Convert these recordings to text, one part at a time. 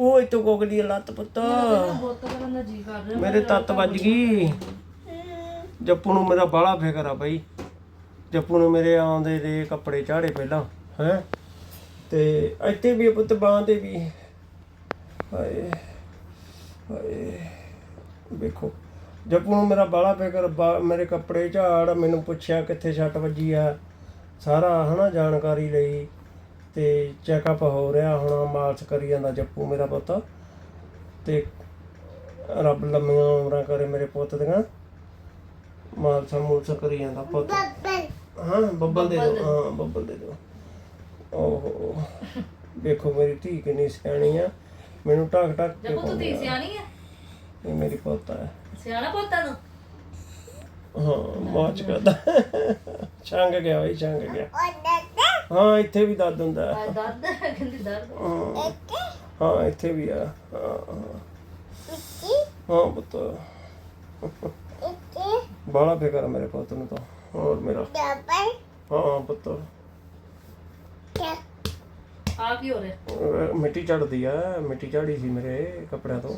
ਜੱਪੂ ਇਤੋਂ ਕੋਗਲੀ ਲੱਤ ਪੁੱਤ। ਦਾ ਮੇਰੇ ਤੱਤ ਵੱਜ ਗਈ। ਜੱਪੂ ਨੂੰ ਮੇਰਾ ਬਾਹਲਾ ਫਿਕਰ ਆ ਬਈ। ਜੱਪੂ ਨੂੰ ਮੇਰੇ ਆਉਂਦੇ ਦੇ ਕੱਪੜੇ ਚਾੜੇ ਪਹਿਲਾਂ ਹੈ? ਤੇ ਇੱਥੇ ਵੀ ਪੁੱਤ ਬਾਂਹ ਤੇ ਵੀ। ਹਾਏ ਹਾਏ। ਵੇਖੋ ਜੱਪੂ ਨੂੰ ਮੇਰਾ ਬਾਹਲਾ ਫਿਕਰ ਮੇਰੇ ਕੱਪੜੇ ਝਾੜ ਮੈਨੂੰ ਪੁੱਛਿਆ ਕਿੱਥੇ ਛੱਟ ਵੱਜੀ ਆ। ਸਾਰਾ ਹਨਾ ਜਾਣਕਾਰੀ ਲਈ। ਤੇ ਚੈੱਕਅਪ ਹੋ ਰਿਹਾ ਹੁਣ ਮਾਲਸ਼ ਕਰੀ ਜਾਂਦਾ ਜੱਪੂ ਮੇਰਾ ਪੁੱਤ। ਤੇ ਰੱਬ ਲੰਮੀਆਂ ਉਮਰਾਂ ਕਰੇ ਮੇਰੇ ਪੁੱਤ ਦੀਆਂ। ਮਾਲਸਾ ਮੂਲਸਾ ਕਰੀ ਜਾਂਦਾ ਪੁੱਤ। ਹਾਂ ਬੱਬਲ ਦੇ ਦਿਓ। ਹਾਂ ਬੱਬਲ ਦੇ ਦਿਓ। ਓਹੋ। ਵੇਖੋ ਮੇਰੀ ਧੀ ਕਿੰਨੀ ਸਿਆਣੀ ਆ। ਮੈਨੂੰ ਟਕ ਟਕ ਕੇ ਜੱਪੂ ਤੂੰ ਧੀ ਸਿਆਣੀ ਹੈ ਇਹ ਮੇਰੀ ਪੁੱਤ ਹੈ ਸਿਆਣਾ ਪੁੱਤਾਂ ਨੂੰ? ਹਾਂ ਮਾਚ ਕਰਦਾ। ਛੰਗ ਗਿਆ ਬਈ ਛੰਗ ਗਿਆ। ਹਾਂ ਇੱਥੇ ਵੀ ਦਰਦ ਹੁੰਦਾ। ਹੈ। ਦਰਦ ਹੈ, ਕਹਿੰਦੀ ਦਰਦ। ਹਾਂ। ਹਾਂ ਇੱਥੇ ਵੀ ਆ। ਹਾਂ ਹਾਂ। ਹਾਂ ਪੁੱਤ। ਬਾਲਾ ਫਿਕਰ ਆ ਮੇਰੇ ਪੁੱਤ ਨੂੰ ਤਾਂ ਹੋਰ ਮੇਰਾ। ਹਾਂ ਪੁੱਤ। ਆ ਕੀ ਹੋ ਰਿਹਾ? ਅਹ ਮਿੱਟੀ ਝੜਦੀ ਆ ਮਿੱਟੀ ਝਾੜੀ ਸੀ ਮੇਰੇ ਕੱਪੜਿਆਂ ਤੋਂ।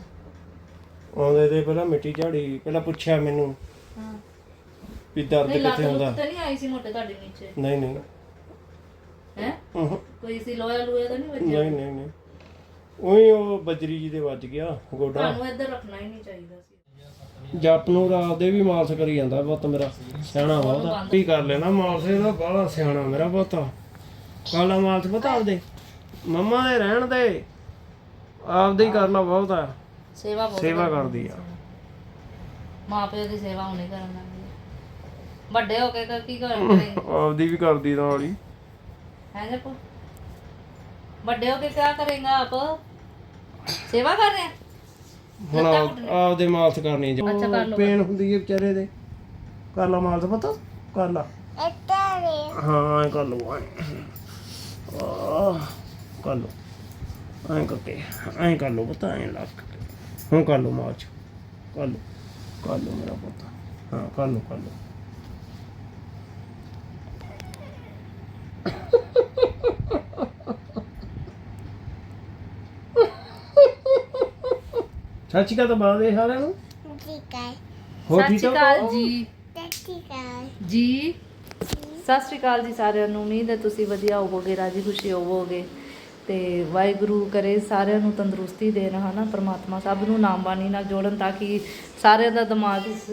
ਆਉਂਦੇ ਦੇ ਪਹਿਲਾਂ ਮਿੱਟੀ ਝਾੜੀ ਪਹਿਲਾਂ ਪੁੱਛਿਆ ਮੈਨੂੰ ਹਾਂ। ਵੀ ਦਰਦ ਨਹੀਂ ਲੱਤ ਕਿੱਥੇ ਹੁੰਦਾ? ਲੁੱਤ ਤਾਂ ਨਹੀਂ ਆਈ ਸੀ ਮੋਟੇ ਤੁਹਾਡੇ ਨੀਚੇ? ਨਹੀਂ ਨਹੀਂ। ਹੈ? ਅਹ, ਕੋਈ ਸੀ ਤਾਂ ਨਹੀਂ ਵੱਜਿਆ? ਨਹੀਂ ਨਹੀਂ ਨਹੀਂ। ਉਹੀ ਉਹ ਬਜਰੀ ਜੀ ਦੇ ਵੱਜ ਗਿਆ ਗੋਡਾ। ਤੁਹਾਨੂੰ ਇੱਧਰ ਰੱਖਣਾ ਹੀ ਨਹੀਂ ਚਾਹੀਦਾ ਸੀ। ਜੱਪ ਨੂੰ ਰਾਤ ਦੇ ਵੀ ਮਾਲਸ਼ ਕਰੀ ਜਾਂਦਾ ਪੁੱਤ ਮੇਰਾ। ਸਿਆਣਾ ਬਹੁਤ ਕੀ ਕਰ ਲੈਣਾ ਮਾਲਸ਼ ਇਹਦਾ ਬਾਹਲਾ ਸਿਆਣਾ ਮੇਰਾ ਪੁੱਤ। ਕਾਲਾ ਮਾਲਸ਼ ਪਤਾ ਆਪਦੇ। ਮੰਮਾ ਦੇ ਰਹਿਣ ਦੇ। ਆਪਦੇ ਹੀ ਕਰਨਾ ਬਹੁਤ ਆ। ਸੇਵਾ ਬਹੁਤ ਸੇਵਾ ਕਰਦੀ ਆ। ਮਾਂ ਪਿਓ ਦੀ ਸੇਵਾ ਹੁਣੇ ਕਰਨ ਲੱਗੀ ਹੈ। ਵੱਡੇ ਹੋ ਕੇ ਕ- ਕੀ ਕਰਨਗੇ ਆਪਦੀ ਵੀ ਕਰਦੀ ਨਾਲ ਹੀ। ਹੈ ਜੱਪੂ ਵੱਡੇ ਹੋ ਕੇ ਕੀ ਕਰੇਗਾ ਆਪ? ਸੇਵਾ ਕਰ ਰਹੇ? ਹੁਣ ਆਪ- ਆਪਦੇ ਮਾਲਸ਼ ਕਰਨੀ ਜੀ। ਅੱਛਾ ਕਰ ਲਓ ਪੇਨ ਹੁੰਦੀ ਹੈ ਵਿਚਾਰੇ ਦੇ। ਕਰ ਲਾ ਮਾਲਸ਼ ਪਤਾ ਕਰ ਲਾ। ਹਾਂ ਐਂ ਕਰ ਲਓ ਐਂ। ਆਹ, ਕਰ ਲਓ। ਐਂ ਕਰਕੇ ਐਂ ਕਰ ਲਓ ਪਤਾ ਐਂ ਲੱਗ ਕੇ। ਹੁਣ ਕਰ ਲਓ ਮਾਲਸ਼। ਕਰ ਲਓ ਕਰ ਲਓ ਮੇਰਾ ਪੁੱਤ। ਹਾਂ ਕਰ ਲਓ ਕਰ ਲਓ। ਸੱਚੀ ਕਾ ਤਾਂ ਬਾਦੇ ਸਾਰਿਆਂ ਨੂੰ। ਹੋ ਸਤਿ ਠੀਕ ਸ਼੍ਰੀ ਹੋ ਅਕਾਲ ਜੀ। ਜੀ ਸਤਿ ਸ਼੍ਰੀ ਅਕਾਲ ਜੀ ਸਾਰਿਆਂ ਨੂੰ। ਉਮੀਦ ਹੈ ਤੁਸੀਂ ਵਧੀਆ ਹੋਵੋਗੇ ਰਾਜੀ ਖੁਸ਼ੀ ਹੋਵੋਗੇ। ਤੇ ਵਾਹਿਗੁਰੂ ਕਰੇ ਸਾਰਿਆਂ ਨੂੰ ਤੰਦਰੁਸਤੀ ਦੇਣ ਹਨਾ? ਪ੍ਰਮਾਤਮਾ ਸਭ ਨੂੰ ਨਾਮ ਬਾਣੀ ਨਾਲ ਜੋੜਨ ਤਾਂ ਕਿ ਸਾਰਿਆਂ ਦਾ ਦਿਮਾਗ ਇਸ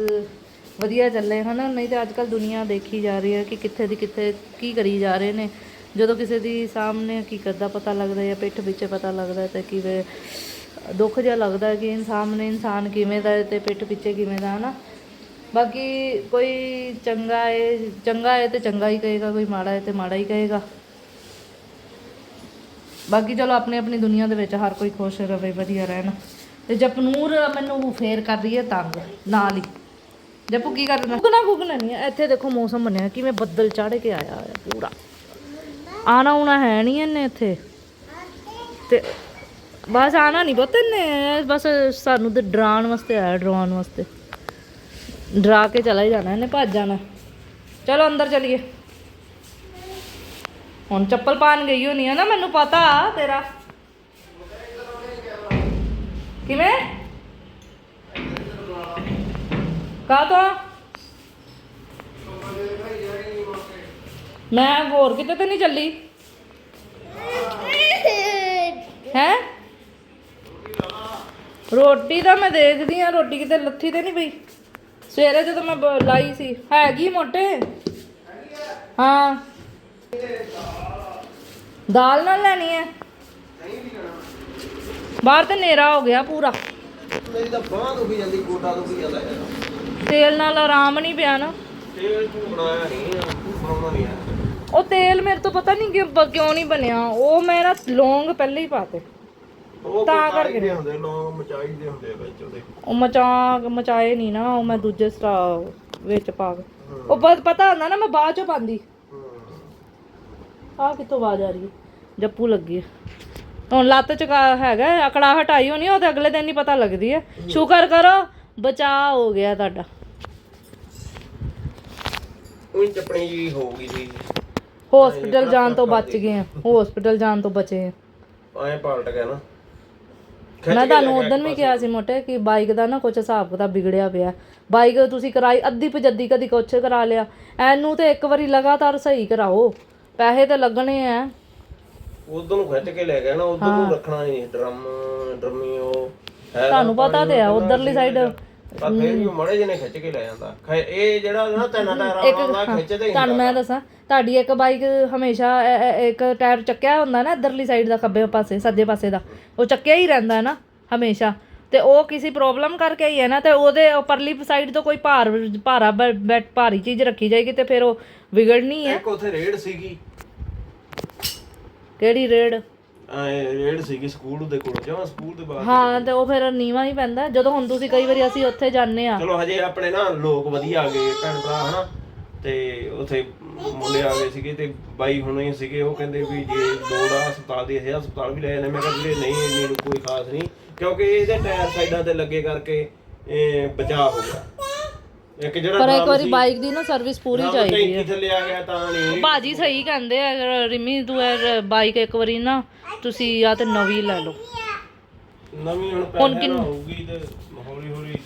ਵਧੀਆ ਚੱਲੇ ਹਨਾ? ਨਹੀਂ ਤੇ ਅੱਜ ਕੱਲ ਦੁਨੀਆ ਦੇਖੀ ਜਾ ਰਹੀ ਹੈ ਕਿ ਕਿੱਥੇ ਦੀ ਕਿੱਥੇ ਕੀ ਕਰੀ ਜਾ ਰਹੇ ਨੇ। ਜਦੋਂ ਕਿਸੇ ਦੀ ਸਾਹਮਣੇ ਹਕੀਕਤ ਦਾ ਪਤਾ ਲੱਗਦਾ ਜਾਂ ਪਿੱਠ ਪਿੱਛੇ ਪਤਾ ਲੱਗਦਾ ਤਾਂ ਕਿਵੇਂ ਦੁੱਖ ਜਿਹਾ ਲੱਗਦਾ ਹੈ ਕਿ ਸਾਹਮਣੇ ਇਨਸਾਨ ਕਿਵੇਂ ਦਾ ਤੇ ਪਿੱਠ ਪਿੱਛੇ ਕਿਵੇਂ ਦਾ, ਹਨਾ? ਬਾਕੀ ਕੋਈ ਚੰਗਾ ਹੈ ਚੰਗਾ ਹੈ ਤੇ ਚੰਗਾ ਹੀ ਕਹੇਗਾ, ਕੋਈ ਮਾੜਾ ਹੈ ਤੇ ਮਾੜਾ ਹੀ ਕਹੇਗਾ। ਬਾਕੀ ਚਲੋ ਆਪਣੀ ਆਪਣੀ ਦੁਨੀਆ ਦੇ ਵਿੱਚ ਹਰ ਕੋਈ ਖੁਸ਼ ਰਹੇ ਵਧੀਆ ਰਹਿਣ। ਤੇ ਜਪਨੂਰ ਮੈਨੂੰ ਫੇਰ ਕਰ ਰਹੀ ਹੈ ਤੰਗ, ਨਾਲ ਹੀ। ਜਪੂ ਕੀ ਕਰਨਾ? ਗੁਗਨਾ ਗੁਗਨਾ ਨਹੀਂ ਇੱਥੇ ਦੇਖੋ ਮੌਸਮ ਬਣਿਆ, ਕਿਵੇਂ ਬੱਦਲ ਚੜ ਕੇ ਆਇਆ ਹੋਇਆ ਪੂਰਾ। ਆਣਾ ਉਣਾ ਹੈ ਨਹੀਂ ਇਹਨੇ ਇੱਥੇ। ਤੇ ਬਸ ਆਣਾ ਨਹੀਂ ਪੁੱਤ ਇਹਨੇ ਬਸ ਸਾਨੂੰ ਤੇ ਡਰਾਉਣ ਵਾਸਤੇ ਆਇਆ, ਡਰਾਉਣ ਵਾਸਤੇ। ਡਰਾ ਕੇ ਚਲਾ ਹੀ ਜਾਣਾ, ਇਹਨੇ ਭੱਜ ਜਾਣਾ। ਚਲੋ ਅੰਦਰ ਚਲੀਏ। ਹੁਣ ਚੱਪਲ ਪਾਣ ਗਈ ਹੋਣੀ ਆ ਨਾ, ਮੈਨੂੰ ਪਤਾ ਤੇਰਾ। ਕਿਵੇਂ? ਕਾ ਤੋਂ ਮੈਂ ਹੋਰ ਕਿਤੇ ਤੇ ਨਹੀਂ ਚੱਲੀ? ਹੈ? ਰੋਟੀ ਤਾਂ ਮੈਂ ਦੇਖਦੀ ਆ ਰੋਟੀ ਕਿਤੇ ਲੱਥੀ ਤੇ ਨਹੀਂ ਪਈ। ਸਵੇਰੇ ਜਦੋਂ ਮੈਂ ਬ- ਲਾਈ ਸੀ ਹੈਗੀ ਮੋਟੇ? ਹਾਂ। ਦਾਲ ਨਾਲ ਲੈਣੀ ਹੈ ਬਾਹਰ ਤੇ ਹਨੇਰਾ ਹੋ ਗਿਆ ਪੂਰਾ। ਮੇਰੀ ਤਾਂ ਬਾਹ ਦੁਖੀ ਜਾਂਦੀ ਗੋਡਾ ਦੁਖੀ ਜਾਂਦਾ। ਹੈ ਤੇਲ ਨਾਲ ਆਰਾਮ ਨਹੀਂ ਪਿਆ ਨਾ। ਤੇਲ ਨਹੀਂ ਬਣਾਉਣਾ ਨਹੀਂ ਉਹ ਤੇਲ ਮੇਰੇ ਤੋਂ ਪਤਾ ਨਹੀਂ ਕਿ ਕਿਉਂ ਨਹੀਂ ਬਣਿਆ। ਉਹ ਮੈਂ ਨਾ ਲੌਂਗ ਪਹਿਲੇ ਹੀ ਪਾਤੇ। ਉਹ ਤਾਂ ਕਰਕੇ ਦੇ ਹੁੰਦੇ ਲੋਕ ਮਚਾਈ ਦੇ ਹੁੰਦੇ ਵਿੱਚ ਉਹਦੇ। ਉਹ ਮਚਾ ਮਚਾਏ ਨਹੀਂ ਨਾ ਉਹ ਮੈਂ ਦੂਜੇ ਸਟਾ ਵਿੱਚ ਪਾ ਕੇ। ਉਹ ਬਸ ਪਤਾ ਹੁੰਦਾ ਨਾ ਮੈਂ ਬਾਅਦ ਚੋਂ ਪਾਉਂਦੀ ਆ ਕਿੱਥੋਂ ਆਵਾਜ਼ ਆ ਰਹੀ ਹੈ? ਜੱਪੂ ਲੱਗੀ ਹੈ। ਹੁਣ ਲੱਤ ਚ ਹੈਗਾ ਅਕੜਾ ਹਟਾਈ ਹੋਣੀ ਉਹ ਤੇ ਅਗਲੇ ਦਿਨ ਹੀ ਪਤਾ ਲੱਗਦੀ ਹੈ। ਸ਼ੁਕਰ ਕਰੋ ਬਚਾ ਹੋ ਗਿਆ ਤੁਹਾਡਾ। ਉਹ ਚੱਪਣੀ ਜੀ ਹੋ ਗਈ ਸੀ। ਹਸਪੀਟਲ ਜਾਣ ਤੋਂ ਬਚ ਗਏ ਆ। ਹਸਪੀਟਲ ਜਾਣ ਤੋਂ ਬਚੇ ਆ। ਐਂ ਪਲਟ ਗਿਆ ਨਾ। ਮੈਂ ਤੁਹਾਨੂੰ ਉਦੋਂ ਵੀ ਕਿਹਾ ਸੀ। ਮੋਟੇ ਕਿ ਬਾਈਕ ਦਾ ਨਾ ਕੁਝ ਹਿਸਾਬ ਕਿਤਾਬ ਵਿਗੜਿਆ ਪਿਆ। ਬਾਈਕ ਤੁਸੀਂ ਕਰਾਈ ਅੱਧੀ ਪਜੱਦੀ ਕਦੀ ਕੁਛ ਕਰਾ ਲਿਆ। ਐਨੂੰ ਤੇ ਇੱਕ ਵਾਰੀ ਲਗਾਤਾਰ ਸਹੀ ਕਰਾਓ। ਪੈਸੇ ਤੇ ਲੱਗਣੇ ਆ ਉਦੋਂ ਨੂੰ ਖਿੱਚ ਕੇ ਲੈ ਗਿਆ ਨਾ ਉਦੋਂ ਨੂੰ ਰੱਖਣਾ ਨਹੀਂ ਡਰਮ ਡਰਮੀ ਉਹ ਤੁਹਾਨੂੰ ਪਤਾ ਤੇ ਆ ਉਧਰਲੀ ਸਾਈਡ ਪਰ ਫਿਰ ਵੀ ਮੜੇ ਜਿਹਨੇ ਖਿੱਚ ਕੇ ਲੈ ਜਾਂਦਾ। ਖੈ- ਇਹ ਜਿਹੜਾ ਨਾ ਤਿੰਨ ਟਾਇਰਾਂ ਵਾਲਾ ਹੁੰਦਾ ਖਿੱਚਦੇ ਹੀ ਤੁਹਾਨੂੰ ਮੈਂ ਦੱਸਾਂ ਤੁਹਾਡੀ ਇੱਕ ਬਾਈਕ ਹਮੇਸ਼ਾ ਐ- ਐ- ਇੱਕ ਟਾਇਰ ਚੱਕਿਆ ਹੁੰਦਾ ਨਾ ਇਧਰਲੀ ਸਾਈਡ ਦਾ ਖੱਬੇ ਪਾਸੇ ਸੱਜੇ ਪਾਸੇ ਦਾ ਉਹ ਚੱਕਿਆ ਹੀ ਰਹਿੰਦਾ ਹੈ ਨਾ ਹਮੇਸ਼ਾ। ਤੇ ਉਹ ਕਿਸੇ ਪ੍ਰੋਬਲਮ ਕਰਕੇ ਹੀ ਹੈ ਨਾ ਤੇ ਉਹਦੇ ਪਰਲੀ ਸਾਈਡ ਤੋਂ ਕੋਈ ਭਾਰ ਭਾਰਾ ਬ- ਬੈ- ਭਾਰੀ ਚੀਜ਼ ਰੱਖੀ ਜਾਏਗੀ ਤੇ ਫਿਰ ਉਹ ਵਿਗੜਨੀ ਹੈ। ਇੱਕ ਉੱਥੇ ਰੇਡ ਸੀਗੀ। ਕਿਹੜੀ ਰੇਡ? ਰੇਡ ਸੀਗੀ ਸਕੂਲ ਦੇ ਕੋਲ ਜਮਾ ਸਕੂਲ ਦੇ ਬਾਹਰ ਹਾਂ ਤੇ ਉਹ ਫਿਰ ਨੀਵਾ ਹੀ ਪੈਂਦਾ ਜਦੋਂ ਹੁਣ ਤੁਸੀਂ ਕਈ ਵਾਰੀ ਅਸੀਂ ਉੱਥੇ ਜਾਂਦੇ ਆ ਚਲੋ ਹਜੇ ਆਪਣੇ ਨਾ ਲੋਕ ਵਧੀਆ ਆ ਗਏ ਭੈਣ ਭਰਾ ਹਨਾ? ਤੇ ਉਥੇ ਮੁੰਡੇ ਆ ਗਏ ਸੀਗੇ ਤੇ ਬਾਈ ਹੁਣੇ ਸੀਗੇ ਉਹ ਕਹਿੰਦੇ ਵੀ ਜੇ ਲੋੜ ਆ ਹਸਪਤਾਲ ਦੀ ਇਹ ਹਸਪਤਾਲ ਵੀ ਲੈ ਜਾਂਦੇ ਮੈਂ ਕਿਹਾ ਵੀਰੇ ਨਹੀਂ ਨਹੀਂ ਕੋਈ ਖਾਸ ਨਹੀਂ ਕਿਉਂਕਿ ਇਹਦੇ ਟਾਇਰ ਸਾਈਡਾਂ ਤੇ ਲੱਗੇ ਕਰਕੇ ਇਹ ਬਚਾਅ ਹੋ ਗਿਆ। ਇੱਕ ਜਿਹੜਾ ਪਰ ਇੱਕ ਵਾਰੀ ਬਾਈਕ ਦੀ ਨਾ ਸਰਵਿਸ ਪੂਰੀ ਚਾਹੀਦੀ ਟੈਂਕੀ ਥੱਲੇ ਆ ਗਿਆ ਤਾਂ ਨਹੀਂ। ਭਾਜੀ ਸਹੀ ਕਹਿੰਦੇ ਆ ਅਗਰ ਰਿਮੀ ਤੂੰ ਇਹ ਬਾਈਕ ਇੱਕ ਵਾਰੀ ਨਾ ਤੁਸੀਂ ਜਾਂ ਤੇ ਨਵੀਂ ਲੈ ਲਓ। ਨਵੀਂ ਹੁਣ ਪੈਸੇ ਹੋਊਗੀ ਤੇ ਹੌਲੀ ਹੌਲੀ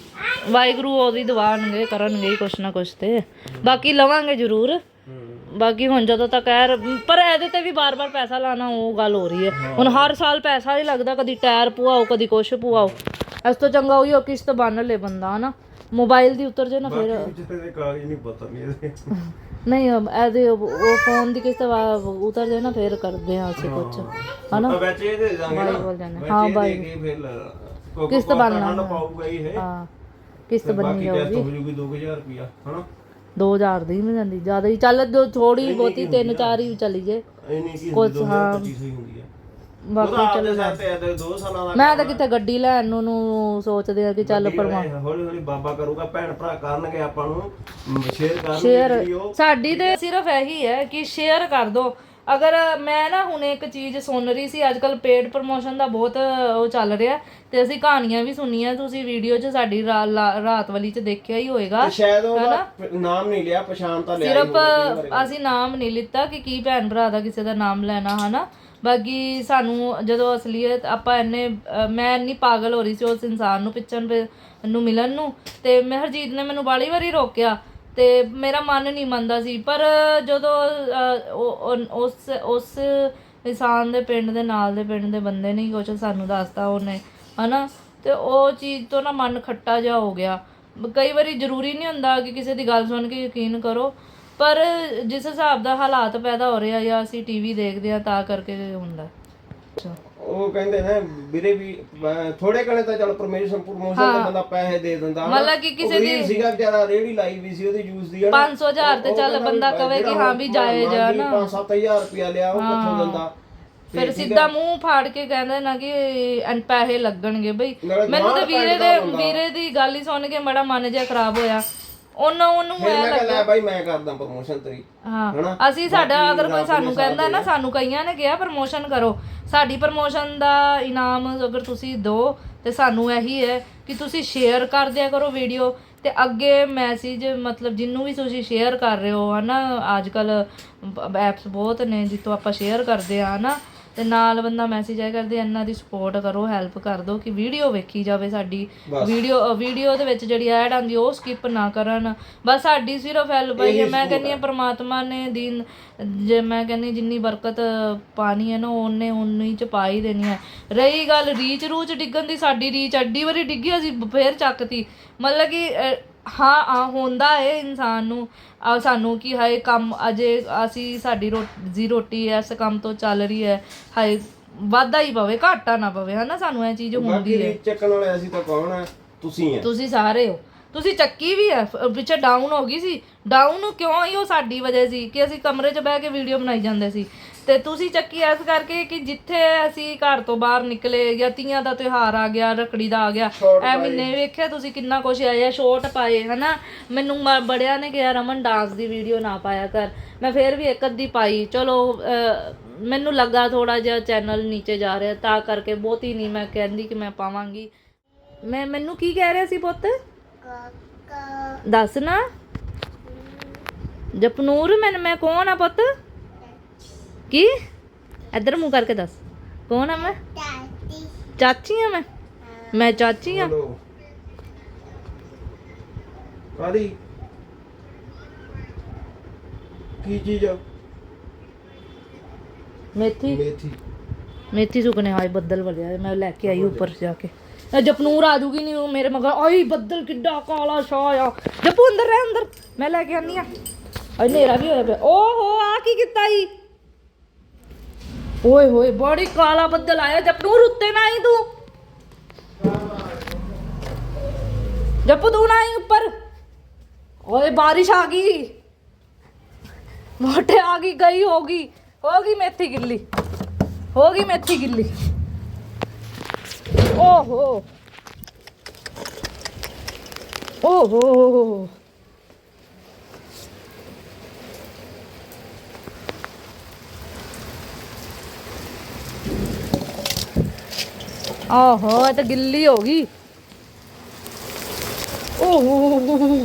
ਵਾਹਿਗੁਰੂ ਉਹਦੀ ਦਵਾਣਗੇ ਕਰਨਗੇ ਹੀ ਕੁਛ ਨਾ ਕੁਛ ਤੇ। ਬਾਕੀ ਲਵਾਂਗੇ ਜ਼ਰੂਰ। ਬਾਕੀ ਹੁਣ ਜਦੋਂ ਤੱਕ ਐ ਪਰ ਇਹਦੇ ਤੇ ਵੀ ਬਾਰ-ਬਾਰ ਪੈਸਾ ਲਾਣਾ ਉਹ ਗੱਲ ਹੋ ਰਹੀ ਹੈ। ਹੁਣ ਹਰ ਸਾਲ ਪੈਸਾ ਹੀ ਲੱਗਦਾ ਕਦੀ ਟਾਇਰ ਪਵਾਓ ਕਦੀ ਕੁਛ ਪਵਾਓ ਇਸ ਤੋਂ ਚੰਗਾ ਉਹੀ ਉਹ ਕਿਸ਼ਤ ਬੰਨ ਲੈ ਬੰਦਾ ਹਨਾ। ਮੋਬਾਈਲ ਦੀ ਉਤਰ ਜੇ ਨਾ ਫਿਰ। ਜਿੱਤੇ ਦੇ ਕਾਗਜ਼ ਨਹੀਂ ਪਤਾ ਨਹੀਂ ਇਹਦੇ। ਨਹੀਂ ਇਹਦੇ ਉਹ ਫੋਨ ਦੀ ਕਿਸ਼ਤ ਵਾ- ਉਤਰ ਜੇ ਨਾ ਫਿਰ ਕਰਦੇ ਆ ਅਸੀਂ ਕੁਛ। ਹਨਾ? ਵਿੱਚ ਇਹ ਦੇ ਦਾਂਗੇ ਬੋਲ ਹਾਂ ਇਹ ਬਾਈ। ਦੇ ਕੇ ਫਿਰ ਲੈ ਲਾ। ਕੋਈ- ਕਿਸ਼ਤ ਬਣਨਾ। ਠੰਡ ਪਾਊਗਾ ਹੀ ਇਹ। ਹਾਂ ਕਿਸ਼ਤ ਬੰਨੀ ਬਾਕੀ ਜਾਊਗੀ ਟੈਸਟ ਹੋ ਜੂਗੀ 2000 ਰੁਪਿਆ ਹਨਾ? 2000 ਦੀ ਮਿਲ ਜਾਂਦੀ ਜ਼ਿਆਦਾ ਹੀ। ਚੱਲ ਜੋ ਥੋੜੀ ਬਹੁਤੀ ਤਿੰਨ ਚਾਰ ਹੀ ਚਲੀ ਜੇ ਇੰਨੀ ਕੀ ਕੁਛ, ਹੁੰਦੀ ਹਾਂ। 2500 ਹੀ ਹੁੰਦੀ ਹੈ ਬਾਕੀ ਉਹਦਾ ਆਪਦੇ ਸਾਥ ਤੇ ਇਹਦੇ 2 ਸਾਲਾਂ ਦਾ ਮੈਂ ਤਾਂ ਕਿਤੇ ਗੱਡੀ ਲੈਣ ਨੂੰ ਨੂੰ ਸੋਚਦੇ ਆ ਕਿ ਚੱਲ ਪਰਮਾ ਹੌਲੀ ਹੌਲੀ ਬਾਬਾ ਕਰੂਗਾ ਭੈਣ ਭਰਾ ਕਰਨਗੇ ਆਪਾਂ ਨੂੰ ਸ਼ੇਅਰ ਕਰਨਗੇ ਸ਼ੇਅਰ ਵੀਡੀਓ ਸਾਡੀ ਤੇ ਸਿਰਫ ਇਹੀ ਹੈ ਕਿ ਸ਼ੇਅਰ ਕਰ ਦੋ। ਅਗਰ ਮੈਂ ਨਾ ਹੁਣ ਇੱਕ ਚੀਜ਼ ਸੁਣ ਰਹੀ ਸੀ ਅੱਜ ਕੱਲ ਪੇਡ ਪ੍ਰਮੋਸ਼ਨ ਦਾ ਬਹੁਤ ਉਹ ਚੱਲ ਰਿਹਾ ਤੇ ਅਸੀਂ ਕਹਾਣੀਆਂ ਵੀ ਸੁਣੀਆਂ ਤੁਸੀਂ ਵੀਡੀਓ 'ਚ ਸਾਡੀ ਰਾ- ਲਾ- ਰਾਤ ਵਾਲੀ 'ਚ ਦੇਖਿਆ ਹੀ ਹੋਏਗਾ ਸ਼ਾਇਦ ਉਹਦਾ ਨਾਮ ਨਹੀਂ ਲਿਆ ਪਛਾਣ ਤਾਂ ਲਿਆ ਹੀ ਸਿਰਫ ਹੋਊਗਾ। ਅਸੀਂ ਨਾਮ ਨਹੀਂ ਲਿੱਤਾ ਕਿ ਕੀ ਭੈਣ ਭਰਾ ਦਾ ਕਿਸੇ ਦਾ ਨਾਮ ਲੈਣਾ ਹਨਾ? ਬਾਕੀ ਸਾਨੂੰ ਜਦੋਂ ਅਸਲੀਅਤ ਆਪਾਂ ਇੰਨੇ ਮੈਂ ਇੰਨੀ ਪਾਗਲ ਹੋ ਰਹੀ ਸੀ ਉਸ ਇਨਸਾਨ ਨੂੰ ਪਿੱਛਣ ਨੂੰ ਮਿਲਣ ਨੂੰ ਤੇ ਮੈਂ ਹਰਜੀਤ ਨੇ ਮੈਨੂੰ ਬਾਲੀ ਵਾਰੀ ਰੋਕਿਆ ਤੇ ਮੇਰਾ ਮਨ ਨਹੀਂ ਮੰਨਦਾ ਸੀ। ਪਰ ਜਦੋਂ ਉਸ ਉਸ ਇਨਸਾਨ ਦੇ ਪਿੰਡ ਦੇ ਨਾਲ ਦੇ ਪਿੰਡ ਦੇ ਬੰਦੇ ਨੇ ਹੀ ਕੁਛ ਸਾਨੂੰ ਦੱਸਤਾ ਉਹਨੇ, ਹਨਾ? ਤੇ ਉਹ ਚੀਜ਼ ਤੋਂ ਨਾ ਮਨ ਖੱਟਾ ਜਿਹਾ ਹੋ ਗਿਆ। ਕਈ ਵਾਰੀ ਜ਼ਰੂਰੀ ਨਹੀਂ ਹੁੰਦਾ ਕਿ ਕਿਸੇ ਦੀ ਗੱਲ ਸੁਣ ਕੇ ਯਕੀਨ ਕਰੋ। ਪਰ ਜਿਸ ਹਿਸਾਬ ਦਾ ਹਾਲਾਤ ਪੈਦਾ ਹੋ ਰਿਹਾ ਜਾਂ ਅਸੀਂ ਟੀਵੀ ਦੇਖਦੇ ਆ ਤਾਂ ਕਰਕੇ ਹੁੰਦਾ। ਅੱਛਾ। ਉਹ ਕਹਿੰਦੇ ਨੇ ਵੀਰੇ ਵੀ ਥੋੜੇ ਕਣੇ ਤਾਂ ਚਲ ਪ੍ਰਮੋਸ਼ਨ ਪ੍ਰਮੋਸ਼ਨ ਦੇ ਬੰਦਾ ਪੈਸੇ ਦੇ ਦਿੰਦਾ। ਮਤਲਬ ਕਿ ਕਿਸੇ ਗਰੀਬ ਸੀਗਾ ਵਿਚਾਰਾ ਰੇੜੀ ਲਾਈ ਵੀ ਸੀ ਉਹਦੀ ਜੂਸ ਦੀ ਹਨਾ। 500 ਹਜ਼ਾਰ ਤੇ ਉਹ ਚੱਲ ਬੰਦਾ ਕਵੇ ਕਿ ਹਾਂ ਵੀ ਜਾਇਜ਼ ਆ ਨਾ। 5-7000 ਰੁਪਇਆ ਲਿਆ ਉਹ ਕਿੱਥੋਂ ਦਿੰਦਾ? ਫਿਰ ਸਿੱਧਾ ਮੂੰਹ ਫਾੜ ਕੇ ਕਹਿੰਦੇ ਨਾ ਕਿ ਐਨ ਪੈਸੇ ਲੱਗਣਗੇ ਬਈ। ਮੈਨੂੰ ਤਾਂ ਵੀਰੇ ਦੇ ਦਾ। ਵੀਰੇ ਦੀ ਗੱਲ ਹੀ ਸੁਣ ਕੇ ਬੜਾ ਮਨ ਜਿਹਾ ਖਰਾਬ ਹੋਇਆ। ਉਹਨਾਂ ਉਹਨੂੰ ਫਿਰ ਐ ਮੈਂ ਕਿਹਾ ਲੈ ਬਾਈ ਮੈਂ ਕਰਦਾ ਪ੍ਰਮੋਸ਼ਨ ਤੇਰੀ ਹਾਂ? ਅਸੀਂ ਸਾਡਾ ਅਗਰ ਕੋਈ ਸਾਨੂੰ ਕਹਿੰਦਾ ਨਾ ਸਾਨੂੰ ਕਈਆਂ ਨੇ ਕਿਹਾ ਪ੍ਰਮੋਸ਼ਨ ਕਰੋ। ਸਾਡੀ ਪ੍ਰਮੋਸ਼ਨ ਦਾ ਇਨਾਮ ਅਗਰ ਤੁਸੀਂ ਦਿਓ ਤੇ ਸਾਨੂੰ ਇਹੀ ਹੈ ਕਿ ਤੁਸੀਂ ਸ਼ੇਅਰ ਕਰ ਦਿਆ ਕਰੋ ਵੀਡੀਓ ਤੇ ਅੱਗੇ ਮੈਸੇਜ ਮਤਲਬ ਜਿੰਨੂੰ ਵੀ ਤੁਸੀਂ ਸ਼ੇਅਰ ਕਰ ਰਹੇ ਹੋ ਹਨਾ? ਅੱਜ ਕੱਲ ਐਪਸ ਬਹੁਤ ਨੇ ਜਿੱਥੋਂ ਆਪਾਂ ਸ਼ੇਅਰ ਕਰਦੇ ਆ ਹਨਾ? ਤੇ ਨਾਲ ਬੰਦਾ ਮੈਸੇਜ ਆਇਆ ਕਰਦੇ ਇਹਨਾਂ ਦੀ ਸਪੋਰਟ ਕਰੋ ਹੈਲਪ ਕਰ ਦਿਓ ਕਿ ਵੀਡੀਓ ਵੇਖੀ ਜਾਵੇ ਸਾਡੀ। ਵੀਡੀਓ ਵੀਡੀਓ ਦੇ ਵਿੱਚ ਜਿਹੜੀ ਐਡ ਆਂਦੀ ਉਹ ਸਕਿਪ ਨਾ ਕਰਨ। ਬਸ ਸਾਡੀ ਸਿਰਫ ਹੈਲਪ ਹੀ ਹੈ ਮੈਂ ਕਹਿੰਦੀ ਹਾਂ ਪ੍ਰਮਾਤਮਾ ਨੇ ਦਿਨ ਜੇ ਮੈਂ ਕਹਿੰਦੀ ਜਿੰਨੀ ਬਰਕਤ ਪਾਣੀ ਹੈ ਨਾ ਉਹਨੇ ਉਨੀ ਚ ਪਾ ਹੀ ਦੇਣੀ ਹੈ। ਰਹੀ ਗੱਲ ਰੀਚ ਰੂਚ ਡਿੱਗਣ ਦੀ ਸਾਡੀ ਰੀਚ ਅੱਡੀ ਵਾਰੀ ਡਿੱਗੀ ਅਸੀਂ ਫੇਰ ਚੱਕਤੀ। ਮਤਲਬ ਕਿ ਹਾਂ ਆ ਹੁੰਦਾ ਏ ਇਨਸਾਨ ਨੂੰ। ਆ ਸਾਨੂੰ ਕੀ ਹਾਏ ਕੰਮ ਅਜੇ ਅਸੀਂ ਸਾਡੀ ਰੋਟੀ ਰੋਟੀ ਇਸ ਕੰਮ ਤੋਂ ਚੱਲ ਰਹੀ ਹੈ ਹਾਏ ਵਾਧਾ ਹੀ ਪਵੇ ਘਾਟਾ ਨਾ ਪਵੇ ਹਨਾ? ਸਾਨੂੰ ਇਹ ਚੀਜ਼ ਹੁੰਦੀ ਹੈ ਚੱਕਣ ਵਾਲੇ ਅਸੀਂ ਤਾਂ ਕੌਣ ਆ? ਤੁਸੀਂ ਆ। ਤੁਸੀਂ ਸਾਰੇ ਹੋ। ਤੁਸੀਂ ਚੱਕੀ ਵੀ ਹੈ ਪਿੱਛੇ ਡਾਊਨ ਹੋ ਗਈ ਸੀ। ਡਾਊਨ ਕਿਉਂ ਹੀ ਉਹ ਸਾਡੀ ਵਜ੍ਹਾ ਸੀ ਕਿ ਅਸੀਂ ਕਮਰੇ 'ਚ ਬਹਿ ਕੇ ਵੀਡੀਓ ਬਣਾਈ ਜਾਂਦੇ ਸੀ। ਤੇ ਤੁਸੀਂ ਚੱਕੀ ਇਸ ਕਰਕੇ ਕਿ ਜਿੱਥੇ ਅਸੀਂ ਘਰ ਤੋਂ ਬਾਹਰ ਨਿਕਲੇ ਜਾਂ ਤੀਆਂ ਦਾ ਤਿਉਹਾਰ ਆ ਗਿਆ ਰੱਖੜੀ ਦਾ ਆ ਗਿਆ ਐ ਮਹੀਨੇ ਵੇਖਿਆ ਤੁਸੀਂ ਕਿੰਨਾ ਕੁਛ ਆਇਆ ਸ਼ੋਰਟ ਪਾਏ ਹਨਾ? ਮੈਨੂੰ ਮ- ਬੜਿਆਂ ਨੇ ਕਿਹਾ ਰਮਨ ਡਾਂਸ ਦੀ ਵੀਡੀਓ ਨਾ ਪਾਇਆ ਕਰ। ਮੈਂ ਫੇਰ ਵੀ ਇੱਕ ਅੱਧੀ ਪਾਈ। ਚਲੋ ਅਹ, ਮੈਨੂੰ ਲੱਗਾ ਥੋੜਾ ਜਿਹਾ ਚੈਨਲ ਨੀਚੇ ਜਾ ਰਿਹਾ ਤਾਂ ਕਰਕੇ ਬਹੁਤੀ ਨਹੀਂ ਮੈਂ ਕਹਿੰਦੀ ਕਿ ਮੈਂ ਪਾਵਾਂਗੀ। ਮੈਂ ਮੈਨੂੰ ਕੀ ਕਹਿ ਰਿਹਾ ਸੀ ਪੁੱਤ? ਦੱਸ ਨਾ। ਜਪਨੂਰ ਮੈਂ ਮੈਂ ਕੌਣ ਆ ਪੁੱਤ? ਕੀ? ਇੱਧਰ ਮੂੰਹ ਕਰਕੇ ਦੱਸ। ਕੌਣ ਆ ਮੈਂ? ਚਾਚੀ ਆ ਮੈਂ? ਮੈਂ ਚਾਚੀ ਆ। ਕਾਦੀ ਕੀ ਚੀਜ਼ ਆ? ਮੇਥੀ। ਮੇਥੀ। ਮੇਥੀ ਸੁਕਨੇ ਆਏ ਬੱਦਲ ਵਲਿਆ ਹੈ, ਮੈਂ ਲੈ ਕੇ ਆਈ ਉੱਪਰ ਜਾ ਕੇ। ਇਹ ਜਪਨੂਰ ਆ ਜੂਗੀ ਨਹੀਂ ਉਹ ਮੇਰੇ ਮਗਰ। ਆਈ ਬੱਦਲ ਕਿੱਡਾ ਕਾਲਾ ਛਾਇਆ ਆ। ਜਪੂ ਅੰਦਰ ਰਹਿ ਅੰਦਰ। ਮੈਂ ਲੈ ਕੇ ਆਨੀ ਆ। ਅਈ ਵੀ ਹੋਇਆ ਪਿਆ। ਓਹੋ ਆ ਕੀ ਕੀਤਾ ਈ? ਓਏ ਹੋਏ ਬੜੀ ਕਾਲਾ ਬੱਦਲ ਆਇਆ ਜਪਨੂਰ ਉੱਤੇ ਨਾ ਆਈ ਤੂੰ ਜਪੂ ਤੂੰ ਨਾ ਆਈ ਉੱਪਰ ਓਏ ਬਾਰਿਸ਼ ਆ ਗਈ ਮੋਟੇ ਆ ਗਈ ਗਈ ਹੋਗੀ ਹੋ ਗਈ ਮੇਥੀ ਗਿੱਲੀ ਹੋ ਗਈ ਮੇਥੀ ਗਿੱਲੀ ਓਹੋ ਆਹੋ ਇਹ ਤਾਂ ਗਿੱਲੀ ਹੋ ਗਈ। ਓਹੋ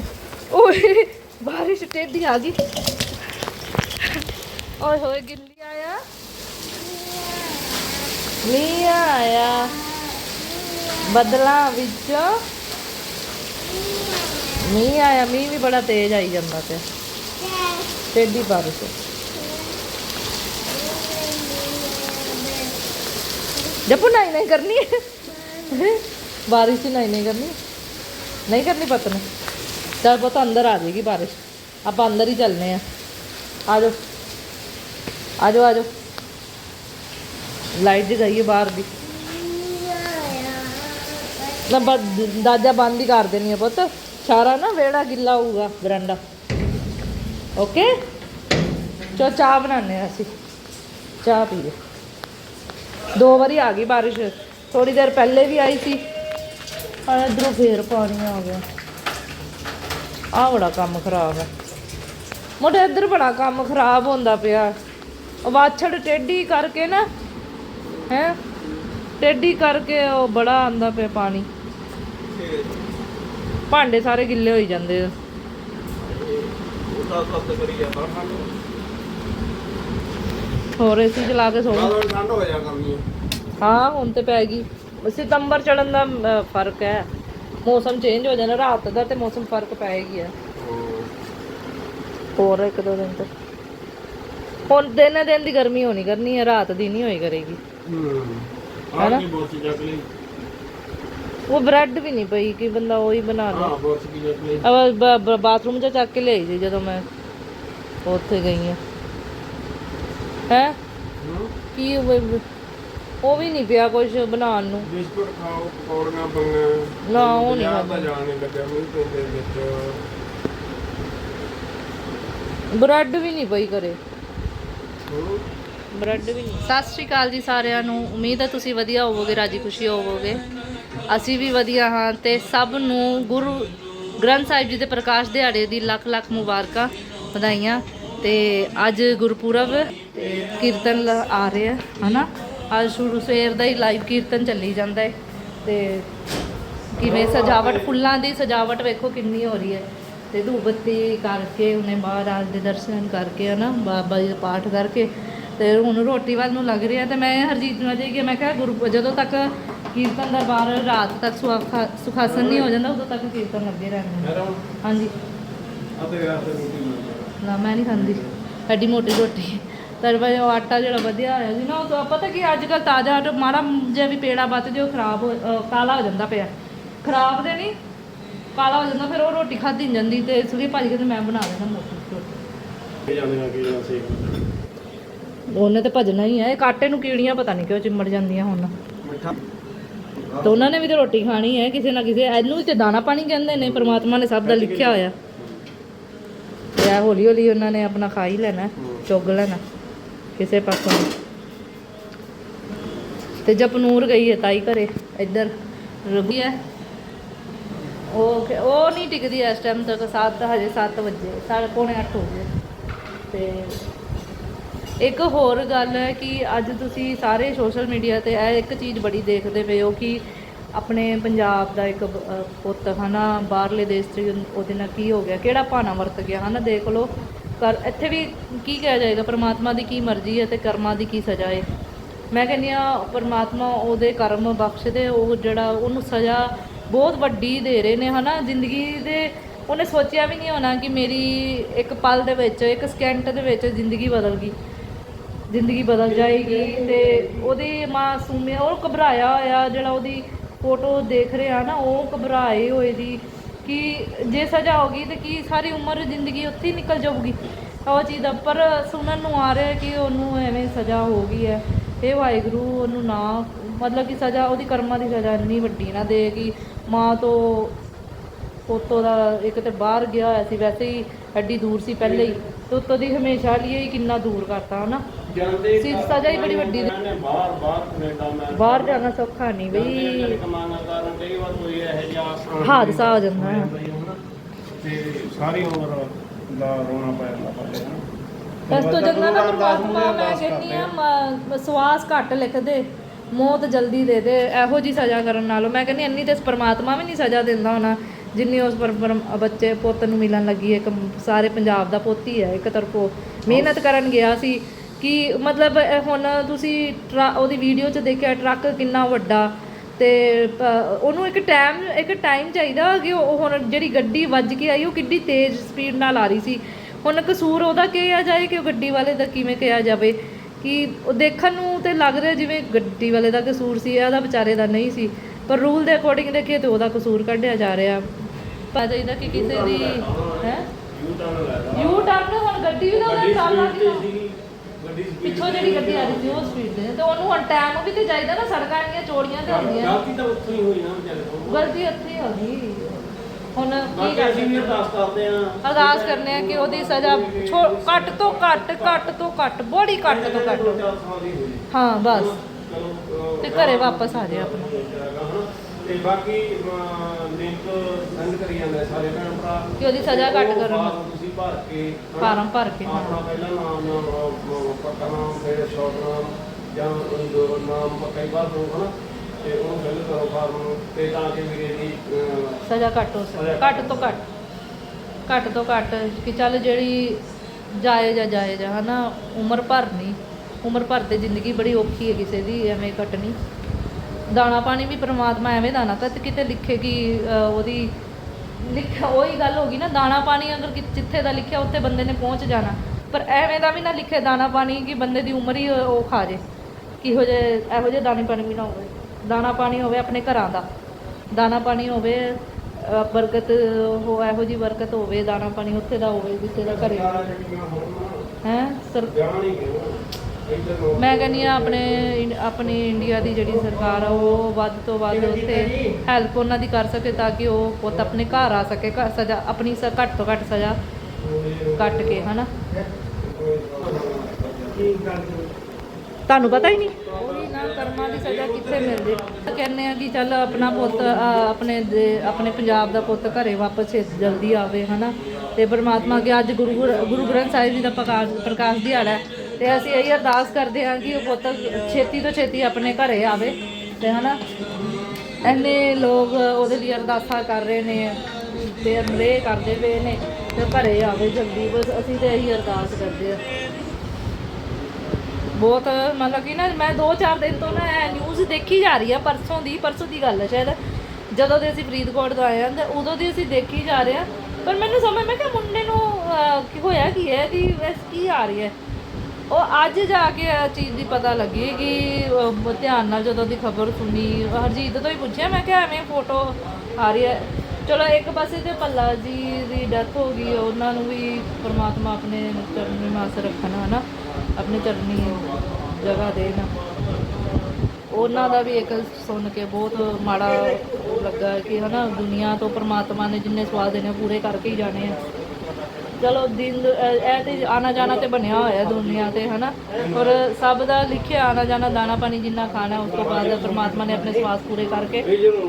ਓਏ ਬਾਰਿਸ਼ ਟੇਢੀ ਆ ਗਈ। ਓਏ ਹੋਏ ਗਿੱਲੀ ਆਇਆ? ਮੀਂਹ ਆਇਆ। ਬੱਦਲਾਂ ਵਿੱਚ। ਮੀਂਹ ਆਇਆ ਮੀਂਹ ਵੀ ਬੜਾ ਤੇਜ਼ ਆਈ ਜਾਂਦਾ ਪਿਆ। ਟੇਢੀ ਬਾਰਿਸ਼। ਜਪੂ ਨਹੀਂ ਨਹੀਂ ਕਰਨੀ ਹੈ। ਬਾਰਿਸ਼ ਹੀ ਨਹੀਂ ਨਹੀਂ ਕਰਨੀ ਨਹੀਂ ਕਰਨੀ ਪਤਨ ਚਲ ਪੁੱਤ ਅੰਦਰ ਆ ਜਾਏਗੀ ਬਾਰਿਸ਼। ਆਪਾਂ ਅੰਦਰ ਹੀ ਚੱਲਨੇ ਆ। ਆ ਜਾਓ। ਆ ਜਾਓ ਆ ਜਾਓ। ਲਾਈਟ ਜਗਾਈਏ ਬਾਹਰ ਦੀ। ਨਾ ਬ- ਬੰਦ ਹੀ ਕਰ ਦੇਣੀ ਆ ਪੁੱਤ। ਸਾਰਾ ਨਾ ਵੇੜਾ ਗਿੱਲਾ ਹੋਊਗਾ ਬਰਾਂਡਾ ਓਕੇ ਚੋ ਚਾਹ ਬਣਾਉਂਦੇ ਆ ਅਸੀਂ। ਚਾਹ ਪੀਏ ਦੋ ਵਾਰੀ ਆ ਗਈ ਬਾਰਿਸ਼। ਥੋੜੀ ਦੇਰ ਪਹਿਲੇ ਵੀ ਆਈ ਸੀ। ਆ ਇਧਰੋਂ ਫੇਰ ਪਾਣੀ ਆ ਗਿਆ। ਆ ਬੜਾ ਕੰਮ ਖਰਾਬ ਹੈ। ਮੋਟੇ ਇੱਧਰ ਬੜਾ ਕੰਮ ਖਰਾਬ ਹੁੰਦਾ ਪਿਆ। ਵਾਛੜ ਟੇਢੀ ਕਰਕੇ ਨਾ, ਹੈ? ਟੇਢੀ ਕਰਕੇ ਉਹ ਬੜਾ ਆਂਦਾ ਪਿਆ ਪਾਣੀ। ਭਾਂਡੇ ਸਾਰੇ ਗਿੱਲੇ ਹੋਈ ਜਾਂਦੇ ਆ। ਉਹਦਾ ਕੱਤ ਕਰੀ ਜਾਂਦਾ ਠੰਡ ਹੋਰ ਏਸੀ ਚਲਾ ਕੇ ਸੋ। ਠੰਡ ਹੋ ਜਾ ਕਰਨੀ ਹਾਂ। ਹੁਣ ਤੇ ਪੈ ਗਈ। ਸਤੰਬਰ ਚੜਨ ਦਾ ਫ਼ਰਕ ਹੈ। ਮੌਸਮ ਚੇਂਜ ਹੋ ਜਾਣਾ ਰਾਤ ਦਾ ਤੇ ਮੌਸਮ ਫ਼ਰਕ ਪਏਗੀ ਆ ਹੋਰ। ਇੱਕ ਦੋ ਦਿਨ ਤੱਕ ਹੁਣ ਦਿਨ ਦਿਨ ਦੀ ਗਰਮੀ ਹੋਣੀ ਕਰਨੀ ਹੈ ਰਾਤ ਦੀ ਨਹੀਂ ਹੋਈ ਕਰੇਗੀ। ਹੂੰ। ਹੈਨਾ? ਆਹ ਕੀ ਚੱਕ ਲਈ? ਉਹ ਬ੍ਰੈਡ ਵੀ ਨਹੀਂ ਪਈ ਕਿ ਬੰਦਾ ਉਹੀ ਬਣਾ ਲੇ। ਹਾਂ ਕੀ ਚੱਕ ਲਈ? ਅਬ ਬਾਥਰੂਮ 'ਚ ਚੱਕ ਕੇ ਲਿਆਈ ਸੀ ਜਦੋਂ ਮੈਂ ਉੱਥੇ ਗਈ ਹੈ। ਹੂੰ? ਕੀ ਉਹ ਉਹ ਵੀ ਨਹੀਂ ਪਿਆ ਕੁਝ ਬਣਾਉਣ ਨੂੰ। ਬਿਸਕੁਟ ਖਾਓ ਪਕੌੜੀਆਂ ਬੰਗਾ ਨਾ, ਉਹ ਨੀ ਤਾਂ ਖਾਧਾ। ਜਾਣੇ ਲੱਗਾ ਮੀਂਹ ਪੈਂਦੇ ਵਿੱਚ। ਬ੍ਰੈਡ ਵੀ ਨਹੀਂ ਪਈ ਕਰੇ ਹੂੰ ਬ੍ਰੈਡ ਵੀ ਨਹੀਂ। ਸਤਿ ਸ਼੍ਰੀ ਅਕਾਲ ਜੀ ਸਾਰਿਆਂ ਨੂੰ। ਉਮੀਦ ਹੈ ਤੁਸੀਂ ਵਧੀਆ ਹੋਵੋਗੇ ਰਾਜੀ ਖੁਸ਼ੀ ਹੋਵੋਗੇ। ਅਸੀਂ ਵੀ ਵਧੀਆ ਹਾਂ ਤੇ ਸਭ ਨੂੰ ਗੁਰੂ ਗ੍ਰੰਥ ਸਾਹਿਬ ਜੀ ਦੇ ਪ੍ਰਕਾਸ਼ ਦਿਹਾੜੇ ਦੀ ਲੱਖ ਲੱਖ ਮੁਬਾਰਕਾਂ ਵਧਾਈਆਂ। ਤੇ ਅੱਜ ਗੁਰਪੁਰਬ ਤੇ ਕੀਰਤਨ ਆ ਰਿਹਾ ਹਨਾ? ਅੱਜ ਸ਼ੁਰੂ ਸਵੇਰ ਦਾ ਹੀ ਲਾਈਵ ਕੀਰਤਨ ਚੱਲੀ ਜਾਂਦਾ ਹੈ ਤੇ ਕਿਵੇਂ ਸਜਾਵਟ ਫੁੱਲਾਂ ਦੀ ਸਜਾਵਟ ਵੇਖੋ ਕਿੰਨੀ ਹੋ ਰਹੀ ਹੈ ਤੇ ਧੂਪ ਬੱਤੀ ਕਰਕੇ ਉਹਨੇ ਮਹਾਰਾਜ ਦੇ ਦਰਸ਼ਨ ਕਰਕੇ ਹਨਾ ਬਾਬਾ ਜੀ ਦਾ ਪਾਠ ਕਰਕੇ ਤੇ ਹੁਣ ਰੋਟੀ ਵੱਲ ਨੂੰ ਲੱਗ ਰਿਹਾ ਤੇ ਮੈਂ ਹਰਜੀਤ ਨੂੰ ਅਜੇ ਕਿ ਮੈਂ ਕਿਹਾ ਗੁਰੂ ਜਦੋਂ ਤੱਕ ਕੀਰਤਨ ਦਰਬਾਰ ਰਾਤ ਤੱਕ ਸੁਖਾਸਨ ਨਹੀਂ ਹੋ ਜਾਂਦਾ ਉਦੋਂ ਤੱਕ ਕੀਰਤਨ ਲੱਗੇ ਰਹਿੰਦੇ ਹਾਂਜੀ। ਅਤੇ ਯਾਰ ਤੇ ਰੋਟੀ ਨਾ ਮੈਂ ਨਹੀਂ ਖਾਂਦੀ। ਐਡੀ ਮੋਟੀ ਰੋਟੀ। ਤਰਵਾ ਉਹ ਆਟਾ ਜਿਹੜਾ ਵਧਿਆ ਹੋਇਆ ਸੀ ਨਾ ਉਹ ਤਾਂ ਪਤਾ ਕੀ ਅੱਜ ਕੱਲ ਤਾਜ਼ਾ ਆਟਾ ਮਾੜਾ ਜਿਹਾ ਵੀ ਪੇੜਾ ਵੱਧ ਜੇ ਉਹ ਖਰਾਬ ਹੋ ਕਾਲਾ ਹੋ ਜਾਂਦਾ ਪਿਆ। ਖਰਾਬ ਦੇ ਨਹੀਂ ਕਾਲਾ ਹੋ ਜਾਂਦਾ ਫਿਰ ਉਹ ਰੋਟੀ ਖਾਧੀ ਨਹੀਂ ਜਾਂਦੀ ਤੇ ਇਸ ਲਈ ਭਾਜੀ ਕਹਿੰਦੇ ਮੈਂ ਬਣਾ ਦੇਣਾ ਮੋਟੀ ਰੋਟੀ। ਇਹ ਜਾਂਦੇ ਆ ਕਿ ਜਾਂ ਸੇਕ ਉਹਨੇ ਤੇ ਭਜਣਾ ਹੀ ਹੈ ਇਹ ਕਾਟੇ ਨੂੰ ਕੀੜੀਆਂ ਪਤਾ ਨਹੀਂ ਕਿਉਂ ਚਿੰਮੜ ਜਾਂਦੀਆਂ ਹੁਣ। ਮਿੱਠਾ ਤੇ ਉਹਨਾਂ ਨੇ ਵੀ ਤੇ ਰੋਟੀ ਖਾਣੀ ਹੈ ਕਿਸੇ ਨਾ ਕਿਸੇ ਇਹਨੂੰ ਤੇ ਦਾਣਾ ਪਾਣੀ ਕਹਿੰਦੇ ਨੇ ਪ੍ਰਮਾਤਮਾ ਨੇ ਸਭ ਦਾ ਲਿਖਿਆ ਹੋਇਆ। ਇਹ ਹੌਲੀ ਹੌਲੀ ਉਹਨਾਂ ਨੇ ਆਪਣਾ ਖਾ ਹੀ ਲੈਣਾ, ਚੁੱਗ ਲੈਣਾ, ਕਿਸੇ ਪਾਸੋਂ ਤੇ ਜਪਨੂਰ ਗਈ ਹੈ ਤਾਈ ਘਰੇ, ਇੱਧਰ, ਰੁਕੀ ਹੈ। ਉਹ ਕਿ- ਉਹ ਨਹੀਂ ਟਿਕਦੀ ਇਸ ਟਾਈਮ ਤੱਕ 7 ਹਜੇ 7 ਵਜੇ, ਸਾਢੇ ਪੌਣੇ 8 ਹੋ ਗਏ। ਤੇ ਇੱਕ ਹੋਰ ਗੱਲ ਹੈ ਕਿ ਅੱਜ ਤੁਸੀਂ ਸਾਰੇ ਸੋਸ਼ਲ ਮੀਡੀਆ ਤੇ ਇਹ ਇੱਕ ਚੀਜ਼ ਬੜੀ ਦੇਖਦੇ ਪਏ ਹੋ ਕਿ ਆਪਣੇ ਪੰਜਾਬ ਦਾ ਇੱਕ ਬ- ਅਹ ਪੁੱਤ ਹਨਾ, ਬਾਹਰਲੇ ਦੇਸ਼ 'ਚ ਉਹਦੇ ਨਾਲ ਕੀ ਹੋ ਗਿਆ, ਕਿਹੜਾ ਭਾਣਾ ਵਰਤ ਗਿਆ ਹਨਾ, ਦੇਖ ਲਓ। ਕਰ ਇੱਥੇ ਵੀ ਕੀ ਕਿਹਾ ਜਾਏਗਾ, ਪਰਮਾਤਮਾ ਦੀ ਕੀ ਮਰਜ਼ੀ ਹੈ ਤੇ ਕਰਮਾਂ ਦੀ ਕੀ ਸਜ਼ਾ ਹੈ। ਮੈਂ ਕਹਿੰਦੀ ਆ ਪਰਮਾਤਮਾ ਉਹਦੇ ਕਰਮ ਬਖਸ਼ਦੇ, ਉਹ ਜਿਹੜਾ ਉਹਨੂੰ ਸਜ਼ਾ ਬਹੁਤ ਵੱਡੀ ਦੇ ਰਹੇ ਨੇ ਹਨਾ, ਜ਼ਿੰਦਗੀ ਦੇ, ਉਹਨੇ ਸੋਚਿਆ ਵੀ ਨਹੀਂ ਹੋਣਾ ਕਿ ਮੇਰੀ ਇੱਕ ਪਲ ਦੇ ਵਿੱਚ, ਇੱਕ ਸਕਿੰਟ ਦੇ ਵਿੱਚ ਜ਼ਿੰਦਗੀ ਬਦਲ ਗਈ। ਜ਼ਿੰਦਗੀ ਬਦਲ ਜਾਏਗੀ ਤੇ ਉਹਦੀ ਮਾਸੂਮੀ ਉਹ ਘਬਰਾਇਆ ਹੋਇਆ ਜਿਹੜਾ ਉਹਦੀ ਫੋਟੋ ਦੇਖ ਰਿਹਾ ਨਾ, ਉਹ ਘਬਰਾਏ ਹੋਏ ਦੀ ਕਿ ਜੇ ਸਜ਼ਾ ਹੋ ਗਈ ਤੇ ਕੀ ਸਾਰੀ ਉਮਰ ਜ਼ਿੰਦਗੀ ਉੱਥੇ ਹੀ ਨਿਕਲ ਜਾਊਗੀ। ਉਹ ਚੀਜ਼ ਦਾ ਪਰ ਸੁਣਨ ਨੂੰ ਆ ਰਿਹਾ ਕਿ ਉਹਨੂੰ ਐਵੇਂ ਸਜ਼ਾ ਹੋ ਗਈ ਹੈ। ਇਹ ਵਾਹਿਗੁਰੂ ਉਹਨੂੰ ਨਾ, ਮਤਲਬ ਕਿ ਸਜ਼ਾ, ਉਹਦੀ ਕਰਮਾਂ ਦੀ ਸਜ਼ਾ ਇੰਨੀ ਵੱਡੀ ਨਾ ਦੇ ਕਿ ਮਾਂ ਤੋਂ ਪੋਤੋ ਦਾ ਇੱਕ ਤੇ ਬਾਹਰ ਗਿਆ ਹੋਇਆ ਸੀ, ਵੈਸੇ ਹੀ ਐਡੀ ਦੂਰ ਸੀ ਪਹਿਲੇ ਹੀ, ਤੇ ਉੱਤੋਂ ਦੀ ਹਮੇਸ਼ਾ ਲਈ ਹੀ ਕਿੰਨਾ ਦੂਰ ਕਰਤਾ, ਹਨਾ? ਜਾਂਦੇ ਸੀ ਸਜ਼ਾ ਹੀ ਬੜੀ ਵੱਡੀ ਦੇ- ਬਾਹਰ ਬਾਹਰ ਕੈਨੇਡਾ ਮੈਂ ਬਾਹਰ ਜਾਣਾ ਸੌਖਾ ਨਹੀਂ ਬਈ। ਕਮਾਣਾ ਕਾਰਨ ਕਈ ਵਾਰ ਕੋਈ ਇਹ ਜਿਹਾ ਹਾਦਸਾ ਹੋ ਜਾਂਦਾ। ਹੈ। ਤੇ ਸਾਰੀ ਉਮਰ ਦਾ ਰੋਣਾ ਪੈ ਜਾਂਦਾ ਬੰਦੇ ਨੂੰ। ਇਸ ਤੋਂ ਚੰਗਾ ਨਾ ਪਰਮਾਤਮਾ ਮੈਂ ਕਹਿੰਦੀ ਆ ਸਵਾਸ ਘੱਟ ਲਿਖ ਦੇ ਮੌਤ ਜਲਦੀ ਦੇ ਦੇ ਇਹੋ ਜੀ ਸਜ਼ਾ ਕਰਨ ਨਾਲੋਂ। ਮੈਂ ਕਹਿੰਦੀ ਇੰਨੀ ਤੇ ਪਰਮਾਤਮਾ ਵੀ ਨਹੀਂ ਸਜ਼ਾ ਦਿੰਦਾ ਹੋਣਾ ਜਿੰਨੀ ਉਸ ਪਰ ਬੱਚੇ ਪੁੱਤ ਨੂੰ ਮਿਲਣ ਲੱਗੀ ਹੈ। ਸਾਰੇ ਪੰਜਾਬ ਦਾ ਪੁੱਤ ਹੈ ਇੱਕ ਤਰਫੋਂ ਮਿਹਨਤ ਕਰਨ ਗਿਆ ਸੀ। ਕਿ ਮਤਲਬ ਹੁਣ ਤੁਸੀਂ ਟਰਾ- ਉਹਦੀ ਵੀਡੀਓ 'ਚ ਦੇਖਿਆ ਟਰੱਕ ਕਿੰਨਾ ਵੱਡਾ ਤੇ ਪ- ਉਹਨੂੰ ਇੱਕ ਟਾਈਮ ਇੱਕ ਟਾਈਮ ਚਾਹੀਦਾ ਕਿ ਉਹ ਹੁਣ ਜਿਹੜੀ ਗੱਡੀ ਵੱਜ ਕੇ ਆਈ ਉਹ ਕਿੱਡੀ ਤੇਜ਼ ਸਪੀਡ ਨਾਲ ਆ ਰਹੀ ਸੀ। ਹੁਣ ਕਸੂਰ ਉਹਦਾ ਕਿਹਾ ਜਾਏ ਕਿ ਉਹ ਗੱਡੀ ਵਾਲੇ ਦਾ ਕਿਵੇਂ ਕਿਹਾ ਜਾਵੇ? ਕਿ ਉਹ ਦੇਖਣ ਨੂੰ ਤੇ ਲੱਗ ਰਿਹਾ ਜਿਵੇਂ ਗੱਡੀ ਵਾਲੇ ਦਾ ਕਸੂਰ ਸੀ ਇਹਦਾ ਵਿਚਾਰੇ ਦਾ ਨਹੀਂ ਸੀ। ਪਰ ਰੂਲ ਦੇ ਅਕੋਰਡਿੰਗ ਦੇਖੀਏ ਤੇ ਉਹਦਾ ਕਸੂਰ ਕੱਢਿਆ ਜਾ ਰਿਹਾ। ਪਤਾ ਚਾਹੀਦਾ ਕਿ ਕਿਸੇ ਦੀ ਹੈ? ਯੂ ਟਰਨ ਹੁਣ ਗੱਡੀ ਵੀ ਤਾਂ ਉਹਦੇ ਸੀਗੀ। ਗੱਡੀ ਪਿੱਛੋਂ ਜਿਹੜੀ ਗੱਡੀ ਆ ਰਹੀ ਸੀ ਉਹ ਸਪੀਡ ਤੇ ਤੇ ਉਹਨੂੰ ਹੁਣ ਟਾਈਮ ਵੀ ਤੇ ਚਾਹੀਦਾ ਨਾ ਸੜਕਾਂ ਇੰਨੀਆਂ ਚੌੜੀਆਂ ਤੇ ਹੁੰਦੀਆਂ। ਗਲਤੀ ਤਾਂ ਉੱਥੋਂ ਹੀ ਹੋਈ ਨਾ ਵਿਚਾਰੇ ਤੋਂ। ਗਲਤੀ ਇੱਥੇ ਹੀ ਹੋ ਗਈ। ਹੁਣ ਕੀ ਬਾਕੀ ਕਰ ਅਸੀਂ ਵੀ ਅਰਦਾਸ ਕਰਦੇ ਆਂ ਅਰਦਾਸ ਕਰਨੇ ਆ ਕਿ ਉਹਦੀ ਸਜ਼ਾ ਛੋ- ਘੱਟ ਤੋਂ ਘੱਟ ਘੱਟ ਤੋਂ ਘੱਟ ਬੜੀ ਘੱਟ ਤੋਂ ਘੱਟ। ਦੋ ਦੀ ਹਾਂ ਬਸ। ਤੇ ਘਰੇ ਵਾਪਸ ਆ ਜਾਏ ਆਪਣਾ। ਤੇ ਬਾਕੀ ਲਿੰਕ ਸੈਂਡ ਕਰੀ ਜਾਂਦੇ ਸਾਰੇ ਭੈਣ ਭਰਾ। ਕਿ ਉਹਦੀ ਸਜ਼ਾ ਘੱਟ ਕਰਨ। ਤੁਸੀਂ ਭਰ ਕੇ ਫਾਰਮ ਭਰ ਕੇ, ਹਾਂ। ਆਪਣਾ ਪਹਿਲਾ ਨਾਮ ਨਾਮ ਪੱਕਾ ਨਾਮ ਫਿਰ ਸ਼ਾਰਟ ਨਾਮ ਜਾਂ ਦੋ ਨਾਮ ਕਈ ਵਾਰ ਹੋ ਹਨਾ? ਤੇ ਉਹਨੂੰ ਫਿਲ ਕਰੋ ਫਾਰਮ ਨੂੰ ਤੇ ਤਾਂ ਕਿ ਵੀਰੇ ਦੀ ਸਜ਼ਾ ਘੱਟ ਹੋ ਸਕੇ। ਘੱਟ ਤੋਂ ਘੱਟ। ਘੱਟ ਤੋਂ ਘੱਟ ਕਿ ਚੱਲ ਜਿਹੜੀ ਜਾਇਜ਼ ਆ ਜਾਇਜ਼ ਆ ਹਨਾ? ਉਮਰ ਭਰ ਨਹੀਂ ਉਮਰ ਭਰ ਤੇ ਜ਼ਿੰਦਗੀ ਬੜੀ ਔਖੀ ਹੈ ਕਿਸੇ ਦੀ ਐਵੇਂ ਕੱਟਣੀ ਦਾਣਾ ਪਾਣੀ ਵੀ ਪ੍ਰਮਾਤਮਾ ਐਵੇਂ ਦਾਣਾ ਤਾਂ ਕਿਤੇ ਲਿਖੇ ਕਿ ਅਹ, ਉਹਦੀ ਲਿਖਿਆ ਉਹੀ ਗੱਲ ਹੋ ਗਈ ਨਾ ਦਾਣਾ ਪਾਣੀ ਅਗਰ ਕਿ- ਜਿੱਥੇ ਦਾ ਲਿਖਿਆ ਉੱਥੇ ਬੰਦੇ ਨੇ ਪਹੁੰਚ ਜਾਣਾ। ਪਰ ਐਵੇਂ ਦਾ ਵੀ ਨਾ ਲਿਖੇ ਦਾਣਾ ਪਾਣੀ ਕਿ ਬੰਦੇ ਦੀ ਉਮਰ ਹੀ ਉਹ ਖਾ ਜੇ ਕਿਹੋ ਜੇ ਇਹੋ ਜਿਹੇ ਦਾਣੇ ਪਾਣੀ ਵੀ ਨਾ ਹੋਵੇ। ਦਾਣਾ ਪਾਣੀ ਹੋਵੇ ਆਪਣੇ ਘਰਾਂ ਦਾ। ਦਾਣਾ ਪਾਣੀ ਹੋਵੇ ਅਹ, ਬਰਕਤ ਹੋ ਇਹੋ ਜੀ ਬਰਕਤ ਹੋਵੇ ਦਾਣਾ ਪਾਣੀ ਉੱਥੇ ਦਾ ਹੋਵੇ ਜਿੱਥੇ ਦਾ ਘਰੇ ਸਾਰਾ ਜਿਹੜੀਆਂ ਹੈ ਸਰ ਜਾਣ ਮੈਂ ਕਹਿੰਦੀ ਆ ਆਪਣੇ ਆਪਣੀ ਇੰਡੀਆ ਦੀ ਜਿਹੜੀ ਸਰਕਾਰ ਆ ਉਹ ਵੱਧ ਤੋਂ ਵੱਧ ਉੱਥੇ ਹੈਲਪ ਉਹਨਾਂ ਦੀ ਕਰ ਸਕੇ ਤਾਂ ਕਿ ਉਹ ਪੁੱਤ ਆਪਣੇ ਘਰ ਆ ਸਕੇ ਘਰ ਸਜ਼ਾ ਆਪਣੀ ਸ ਘੱਟ ਤੋਂ ਘੱਟ ਸਜ਼ਾ ਕੱਟ ਕੇ ਹਨਾ? ਕੀ ਤੁਹਾਨੂੰ ਪਤਾ ਹੀ ਨਹੀਂ? ਉਹੀ ਨਾ ਕਰਮਾਂ ਦੀ ਸਜ਼ਾ ਕਿੱਥੇ ਮਿਲਦੀ? ਕਹਿੰਦੇ ਆ ਕਿ ਚੱਲ ਆਪਣਾ ਪੁੱਤ ਆਪਣੇ ਆਪਣੇ ਪੰਜਾਬ ਦਾ ਪੁੱਤ ਘਰੇ ਵਾਪਸ ਜਲਦੀ ਆਵੇ ਹਨਾ? ਤੇ ਪਰਮਾਤਮਾ ਅੱਗੇ ਅੱਜ ਗੁਰੂ ਗੁਰ- ਗੁਰੂ ਗ੍ਰੰਥ ਸਾਹਿਬ ਜੀ ਦਾ ਪ੍ਰਕਾਸ਼ ਪ੍ਰਕਾਸ਼ ਦਿਹਾੜਾ ਹੈ। ਤੇ ਅਸੀਂ ਇਹੀ ਅਰਦਾਸ ਕਰਦੇ ਹਾਂ ਕਿ ਉਹ ਪੁੱਤ ਛੇਤੀ ਤੋਂ ਛੇਤੀ ਆਪਣੇ ਘਰੇ ਆਵੇ ਤੇ ਹਨਾ। ਇੰਨੇ ਲੋਕ ਉਹਦੇ ਲਈ ਅਰਦਾਸਾਂ ਕਰ ਰਹੇ ਨੇ ਤੇ ਅਨਰੇ ਕਰਦੇ ਪਏ ਨੇ ਤੇ ਘਰੇ ਆਵੇ ਜਲਦੀ। ਬਸ ਅਸੀਂ ਤੇ ਇਹੀ ਅਰਦਾਸ ਕਰਦੇ ਹਾਂ। ਬਹੁਤ ਮਤਲਬ ਕਿ ਨਾ ਮੈਂ 2-4 ਦਿਨ ਤੋਂ ਨਾ ਇਹ ਨਿਊਜ਼ ਦੇਖੀ ਜਾ ਰਹੀ ਆ ਪਰਸੋਂ ਦੀ ਪਰਸੋਂ ਦੀ ਗੱਲ ਹੈ ਸ਼ਾਇਦ। ਜਦੋਂ ਦੇ ਅਸੀਂ ਫਰੀਦਕੋਟ ਤੋਂ ਆਏ ਹਾਂ ਤੇ ਉਦੋਂ ਦੀ ਅਸੀਂ ਦੇਖੀ ਜਾ ਰਹੇ ਹਾਂ। ਪਰ ਮੈਨੂੰ ਸਮਝ, ਮੈਂ ਕਿ ਮੁੰਡੇ ਨੂੰ ਕੀ ਹੋਇਆ ਕੀ ਹੈ ਕਿ ਵੈਸ ਕੀ ਆ ਰਹੀ ਹੈ? ਉਹ ਅੱਜ ਜਾ ਕੇ ਇਹ ਚੀਜ਼ ਦੀ ਪਤਾ ਲੱਗੀ ਕਿ ਅਹ, ਧਿਆਨ ਨਾਲ ਜਦੋਂ ਦੀ ਖਬਰ ਸੁਣੀ ਹਰਜੀਤ ਤੋਂ ਹੀ ਪੁੱਛਿਆ ਮੈਂ ਕਿਹਾ ਐਵੇਂ ਫੋਟੋ ਆ ਰਹੀ ਹੈ। ਚਲੋ ਇੱਕ ਪਾਸੇ ਤੇ ਪੱਲਾ ਜੀ ਦੀ ਡੈਥ ਹੋ ਗਈ ਉਹਨਾਂ ਨੂੰ ਵੀ ਪਰਮਾਤਮਾ ਆਪਣੇ ਚਰਨੀ ਮਾਸ ਰੱਖਣ ਹਨਾ? ਆਪਣੇ ਚਰਨੀ ਜਗ੍ਹਾ ਦੇਣ ਉਹਨਾਂ ਦਾ ਵੀ ਇੱਕ ਸੁਣ ਕੇ ਬਹੁਤ ਮਾੜਾ ਲੱਗਾ ਕਿ ਹਨਾ ਦੁਨੀਆ ਤੋਂ ਪਰਮਾਤਮਾ ਨੇ ਜਿੰਨੇ ਸਵਾਦ ਦੇਣੇ ਪੂਰੇ ਕਰਕੇ ਹੀ ਜਾਣੇ ਆ। ਚਲੋ ਦਿਨ ਇਹ ਤੇ ਆਣਾ ਜਾਣਾ ਤੇ ਬਣਿਆ ਹੋਇਆ ਦੁਨੀਆ ਤੇ, ਹਨਾ? ਔਰ ਸਭ ਦਾ ਲਿਖਿਆ ਆਣਾ ਜਾਣਾ ਦਾਣਾ ਪਾਣੀ ਜਿੰਨਾ ਖਾਣਾ ਉਸ ਤੋਂ ਬਾਅਦ ਪਰਮਾਤਮਾ ਨੇ ਆਪਣੇ ਸਵਾਸ ਪੂਰੇ ਕਰਕੇ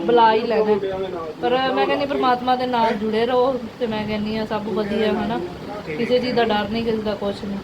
ਬੁਲਾ ਹੀ ਲੈਣਾ। ਪਰ ਮੈਂ ਕਹਿੰਦੀ ਪਰਮਾਤਮਾ ਦੇ ਨਾਲ ਜੁੜੇ ਰਹੋ ਤੇ ਮੈਂ ਕਹਿੰਦੀ ਆ ਸਭ ਵਧੀਆ, ਹਨਾ? ਕਿਸੇ ਚੀਜ਼ ਦਾ ਡਰ ਨਹੀਂ, ਕਿਸੇ ਦਾ ਕੁਛ ਨਹੀਂ।